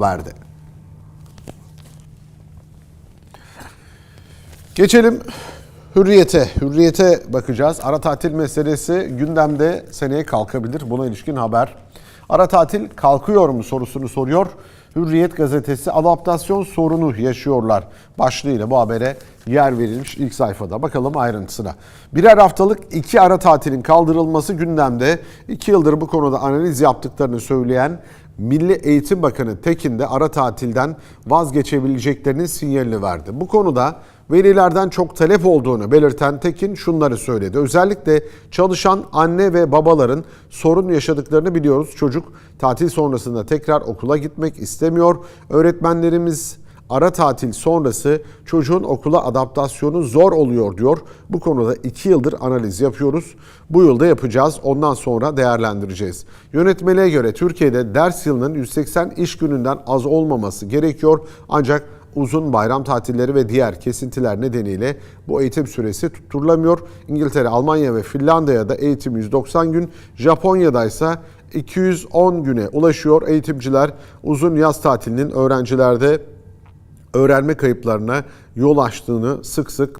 verdi. Geçelim Hürriyete. Hürriyete bakacağız. Ara tatil meselesi gündemde seneye kalkabilir. Buna ilişkin haber. Ara tatil kalkıyor mu sorusunu soruyor. Hürriyet gazetesi adaptasyon sorunu yaşıyorlar başlığıyla bu habere yer verilmiş ilk sayfada. Bakalım ayrıntısına. Birer haftalık iki ara tatilin kaldırılması gündemde. İki yıldır bu konuda analiz yaptıklarını söyleyen Milli Eğitim Bakanı Tekin de ara tatilden vazgeçebileceklerinin sinyalini verdi. Bu konuda velilerden çok talep olduğunu belirten Tekin şunları söyledi. Özellikle çalışan anne ve babaların sorun yaşadıklarını biliyoruz. Çocuk tatil sonrasında tekrar okula gitmek istemiyor. Öğretmenlerimiz ara tatil sonrası çocuğun okula adaptasyonu zor oluyor diyor. Bu konuda iki yıldır analiz yapıyoruz. Bu yılda yapacağız. Ondan sonra değerlendireceğiz. Yönetmeliğe göre Türkiye'de ders yılının 180 iş gününden az olmaması gerekiyor. Ancak uzun bayram tatilleri ve diğer kesintiler nedeniyle bu eğitim süresi tutturulamıyor. İngiltere, Almanya ve Finlandiya'da eğitim 190 gün, Japonya'da ise 210 güne ulaşıyor. Eğitimciler uzun yaz tatilinin öğrencilerde öğrenme kayıplarına yol açtığını sık sık